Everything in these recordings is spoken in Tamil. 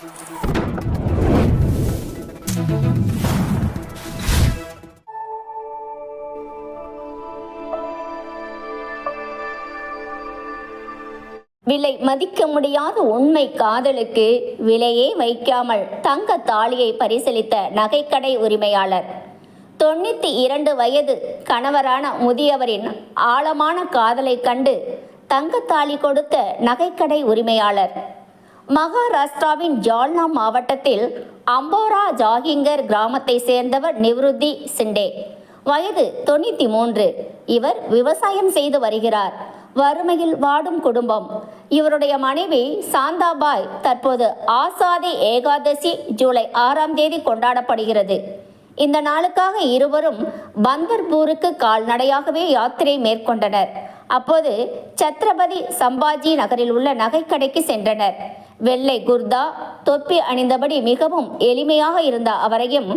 விலை மதிக்க முடியாத உண்மை காதலுக்கு விலையே வைக்காமல் தங்க தாலியை பரிசளித்த நகைக்கடை உரிமையாளர். தொண்ணூற்றி இரண்டு வயது கணவரான முதியவரின் ஆழமான காதலை கண்டு தங்கத்தாலி கொடுத்த நகைக்கடை உரிமையாளர். மகாராஷ்டிராவின் ஜால்னா மாவட்டத்தில் அம்போரா ஜாகிங்கர் கிராமத்தை சேர்ந்தவர் நிவ்ருத்தி சிண்டே. வயது தொண்ணூற்றி மூன்று இவர் விவசாயம் செய்து வருகிறார். வறுமையில் வாடும் குடும்பம். இவருடைய மனைவி சாந்தாபாய் தற்போது ஆசாதி ஏகாதசி ஜூலை ஆறாம் தேதி கொண்டாடப்படுகிறது. இந்த நாளுக்காக இருவரும் பந்தர்பூருக்கு கால்நடையாகவே யாத்திரை மேற்கொண்டனர். அப்போது சத்ரபதி சம்பாஜி நகரில் உள்ள நகைக்கடைக்கு சென்றனர். வெள்ளை குர்தா தொப்பி அணிந்தபடி மிகவும் எளிமையாக இருந்த அவரையும்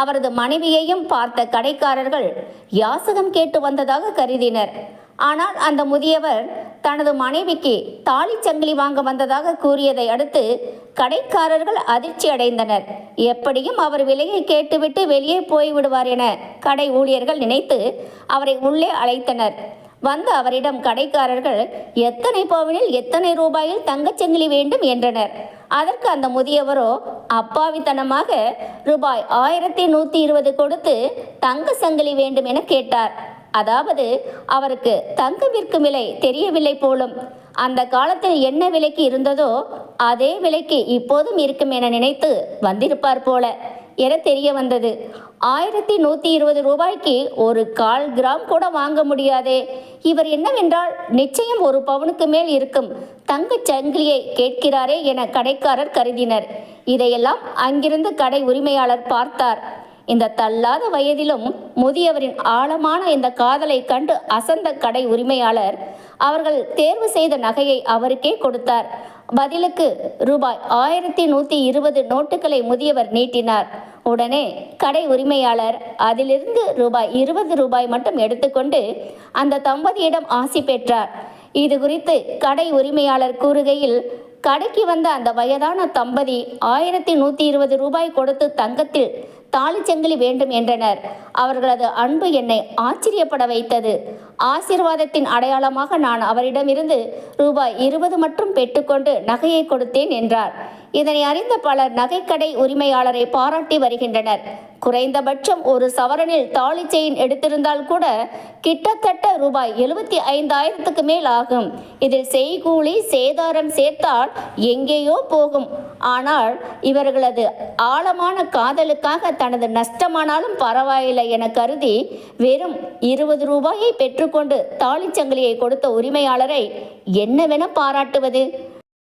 அவரது மனைவியையும் பார்த்த கடைக்காரர்கள் யாசகம் கேட்டு வந்ததாக கருதினர். ஆனால் அந்த முதியவர் தனது மனைவிக்கு தாலி சங்கிலி வாங்க வந்ததாக கூறியதை அடுத்து கடைக்காரர்கள் அதிர்ச்சி அடைந்தனர். எப்படியும் அவர் விலையை கேட்டுவிட்டு வெளியே போய்விடுவார் என கடை ஊழியர்கள் நினைத்து அவரை உள்ளே அழைத்தனர். வந்த அவரிடம் கடைக்காரர்கள் எத்தனை பவுனில் எத்தனை ரூபாயில் தங்கச்சங்கிலி வேண்டும்? என்றனர். அதற்கு அந்த முதியவரோ அப்பாவித்தனமாக ரூபாய் ஆயிரத்தி நூற்றி இருபது கொடுத்து தங்க சங்கிலி வேண்டும் என கேட்டார். அதாவது அவருக்கு தங்கம் விற்கும் விலை தெரியவில்லை போலும். அந்த காலத்தில் என்ன விலைக்கு இருந்ததோ அதே விலைக்கு இப்போதும் இருக்கும் என நினைத்து வந்திருப்பார் போல. என தெரிய வந்தது. ஆயிரத்தி நூற்றி இருபது ரூபாய்க்கு ஒரு கால் கிராம் கூட வாங்க முடியாதே. இவர் என்னவென்றால் நிச்சயம் ஒரு பவுனுக்கு மேல் இருக்கும் தங்கச் சங்கிலியை கேட்கிறாரே என கடைக்காரர் கருதினர். இதையெல்லாம் அங்கிருந்து கடை உரிமையாளர் பார்த்தார். இந்த தள்ளாத வயதிலும் முதியவரின் ஆழமான இந்த காதலை கண்டு அசந்த கடை உரிமையாளர் அவர்கள் தேர்வு செய்த நகையை அவருக்கே கொடுத்தார். பதிலுக்கு ரூபாய் ஆயிரத்தி நூற்றி இருபது நோட்டுகளை முதியவர் நீட்டினார். உடனே கடை உரிமையாளர் அதிலிருந்து ரூபாய் இருபது ரூபாய் மட்டும் எடுத்துக்கொண்டு அந்த தம்பதியிடம் ஆசி பெற்றார். இது குறித்து கடை உரிமையாளர் கூறுகையில் கடைக்கு வந்த அந்த வயதான தம்பதி ஆயிரத்தி நூற்றி இருபது ரூபாய் கொடுத்து தங்கத்தில் தாலிச்சங்கிலி வேண்டும் என்றனர். அவர்களது அன்பு என்னை ஆச்சரியப்பட வைத்தது. ஆசிர்வாதத்தின் அடையாளமாக நான் அவரிடமிருந்து ரூபாய் இருபது மட்டும் பெற்றுக்கொண்டு நகையை கொடுத்தேன் என்றார். இதனை அறிந்த பலர் நகைக்கடை உரிமையாளரை பாராட்டி வருகின்றனர். குறைந்தபட்சம் ஒரு சவரனில் தாலி செயின் எடுத்திருந்தால் கூட கிட்டத்தட்ட ரூபாய் எழுபத்தி ஐந்தாயிரத்துக்கு மேல் ஆகும் இதில் செய்கூலி சேதாரம் சேர்த்தால் எங்கேயோ போகும். ஆனால் இவர்களது ஆழமான காதலுக்காக தனது நஷ்டமானாலும் பரவாயில்லை என கருதி வெறும் இருபது ரூபாயை பெற்றுக்கொண்டு தாலிச்சங்கிலியை கொடுத்த உரிமையாளரை என்னவென பாராட்டுவது?